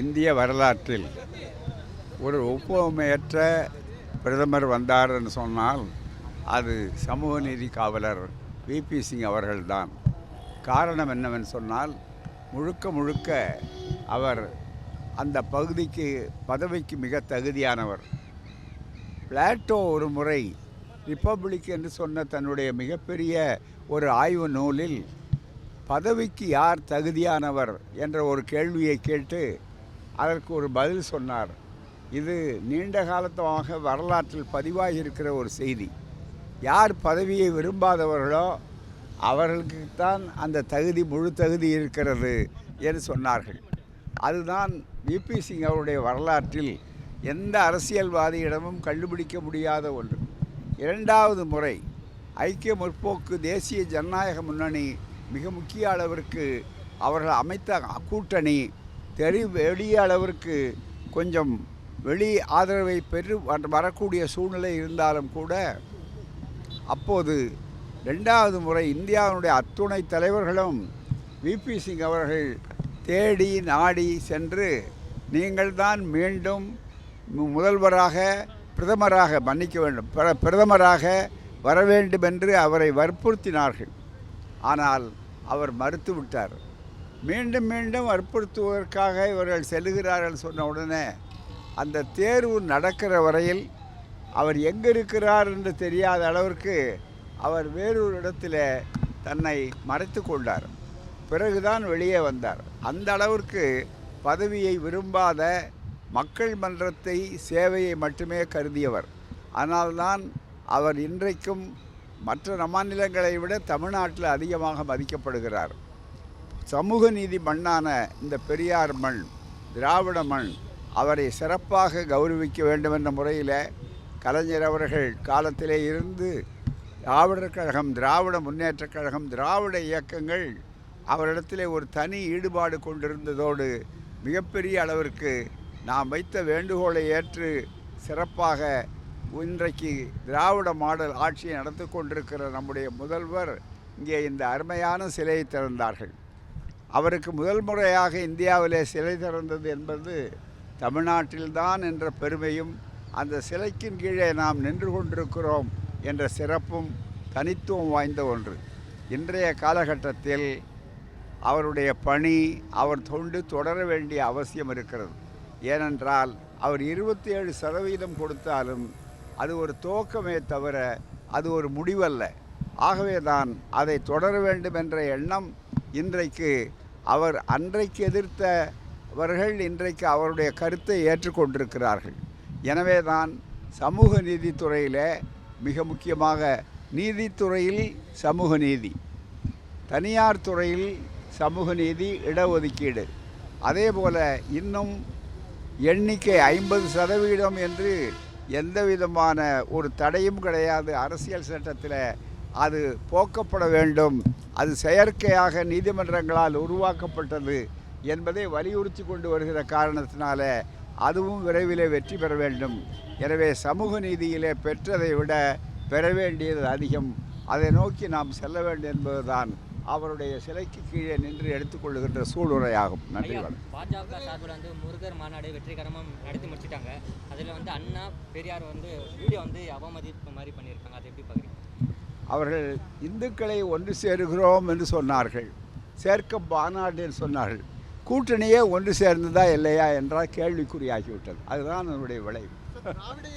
இந்திய வரலாற்றில் ஒரு ஒப்புமையற்ற பிரதமர் வந்தார்னு சொன்னால் அது சமூக நீதி காவலர் விபி சிங் அவர்கள்தான். காரணம் என்னவென்று சொன்னால் முழுக்க முழுக்க அவர் அந்த பகுதிக்கு பதவிக்கு மிக தகுதியானவர். பிளாட்டோ ஒரு முறை ரிப்பப்ளிக் என்று சொன்ன தன்னுடைய மிகப்பெரிய ஒரு ஆய்வு நூலில் பதவிக்கு யார் தகுதியானவர்? என்ற ஒரு கேள்வியை கேட்டு அதற்கு ஒரு பதில் சொன்னார். இது நீண்ட காலத்தமாக வரலாற்றில் பதிவாகி இருக்கிற ஒரு செய்தி. யார் பதவியை விரும்பாதவர்களோ அவர்களுக்குத்தான் அந்த தகுதி முழு தகுதி இருக்கிறது என்று சொன்னார்கள். அதுதான் விபி சிங் அவருடைய வரலாற்றில் எந்த அரசியல்வாதியிடமும் கண்டுபிடிக்க முடியாத ஒன்று. இரண்டாவது முறை ஐக்கிய முற்போக்கு தேசிய ஜனநாயக முன்னணி மிக முக்கிய அளவிற்கு அவர்கள் அமைத்த கூட்டணி தெரி வெளிய அளவிற்கு கொஞ்சம் வெளி ஆதரவை பெற்று வரக்கூடிய சூழ்நிலை இருந்தாலும் கூட அப்போது ரெண்டாவது முறை இந்தியாவினுடைய அத்துணை தலைவர்களும் விபி சிங் அவர்கள் தேடி நாடி சென்று நீங்கள்தான் மீண்டும் முதல்வராக பிரதமராக மன்னிக்க வேண்டும். பிர- பிரதமராக வர வேண்டும் என்று அவரை வற்புறுத்தினார்கள். ஆனால் அவர் மறுத்துவிட்டார். மீண்டும் மீண்டும் வற்புறுத்துவதற்காக இவர்கள் செல்லுகிறார்கள் சொன்ன உடனே அந்த தேர்வு நடக்கிற வரையில் அவர் எங்கே இருக்கிறார் என்று தெரியாத அளவிற்கு அவர் வேறொரு இடத்துல தன்னை மறைத்து கொண்டார். பிறகுதான் வெளியே வந்தார். அந்த அளவிற்கு பதவியை விரும்பாத மக்கள் மன்றத்தை சேவையை மட்டுமே கருதியவர். ஆனால்தான் அவர் இன்றைக்கும் மற்ற மாநிலங்களை விட தமிழ்நாட்டில் அதிகமாக மதிக்கப்படுகிறார். சமூக நீதி மண்ணான இந்த பெரியார் மண் திராவிட மண் அவரை சிறப்பாக கௌரவிக்க வேண்டும் என்ற முறையில் கலைஞர் அவர்கள் காலத்திலே இருந்து திராவிடர் கழகம் திராவிட முன்னேற்றக் கழகம் திராவிட இயக்கங்கள் அவரிடத்திலே ஒரு தனி ஈடுபாடு கொண்டிருந்ததோடு மிகப்பெரிய அளவிற்கு நாம் வைத்த வேண்டுகோளை ஏற்று சிறப்பாக இன்றைக்கு திராவிட மாடல் ஆட்சியை நடத்தி கொண்டிருக்கிற நம்முடைய முதல்வர் இங்கே இந்த அருமையான சிலையை திறந்தார்கள். அவருக்கு முதல் முறையாக இந்தியாவிலே சிலை திறந்தது என்பது தமிழ்நாட்டில்தான் என்ற பெருமையும் அந்த சிலைக்கின் கீழே நாம் நின்று கொண்டிருக்கிறோம் என்ற சிறப்பும் தனித்துவம் வாய்ந்த ஒன்று. இன்றைய காலகட்டத்தில் அவருடைய பணி அவர் தொண்டு தொடர வேண்டிய அவசியம் இருக்கிறது. ஏனென்றால் அவர் இருபத்தி ஏழு சதவீதம் கொடுத்தாலும் அது ஒரு துவக்கமே தவிர அது ஒரு முடிவல்ல. ஆகவே தான் அதை தொடர வேண்டும் என்ற எண்ணம் இன்றைக்கு அவர் அன்றைக்கு எதிர்த்தவர்கள் இன்றைக்கு அவருடைய கருத்தை ஏற்றுக்கொண்டிருக்கிறார்கள். எனவே தான் சமூக நீதித்துறையில் மிக முக்கியமாக நீதித்துறையில் சமூக நீதி தனியார் துறையில் சமூக நீதி இடஒதுக்கீடு. அதே போல் இன்னும் எண்ணிக்கை ஐம்பது சதவீதம் என்று எந்த விதமான ஒரு தடையும் கிடையாது. அரசியல் சட்டத்தில் அது போக்கப்பட வேண்டும். அது செயற்கையாக நீதிமன்றங்களால் உருவாக்கப்பட்டது என்பதை வலியுறுத்தி கொண்டு வருகிற காரணத்தினால அதுவும் விரைவிலே வெற்றி பெற வேண்டும். எனவே சமூக நீதியிலே பெற்றதை விட பெற வேண்டியது அதிகம். அதை நோக்கி நாம் செல்ல வேண்டும் என்பதுதான் அவருடைய சிலைக்கு கீழே நின்று எடுத்துக்கொள்ளுகின்ற சூளுரையாகும். நன்றி பாஜக சார்பில் வந்து முருகர் மாநாடு வெற்றிகரமாக நடத்தி முடிச்சிட்டாங்க. அதில் வந்து அண்ணா பெரியார் வந்து வீடியோ வந்து அவமதிப்பு மாதிரி பண்ணியிருக்காங்க. அவர்கள் இந்துக்களை ஒன்று சேருகிறோம் என்று சொன்னார்கள். சேர்க்க மாநாடு என்று சொன்னார்கள். கூட்டணியே ஒன்று சேர்ந்ததா இல்லையா என்றால் கேள்விக்குறியாகிவிட்டது. அதுதான் அதனுடைய விளைவு. திராவிட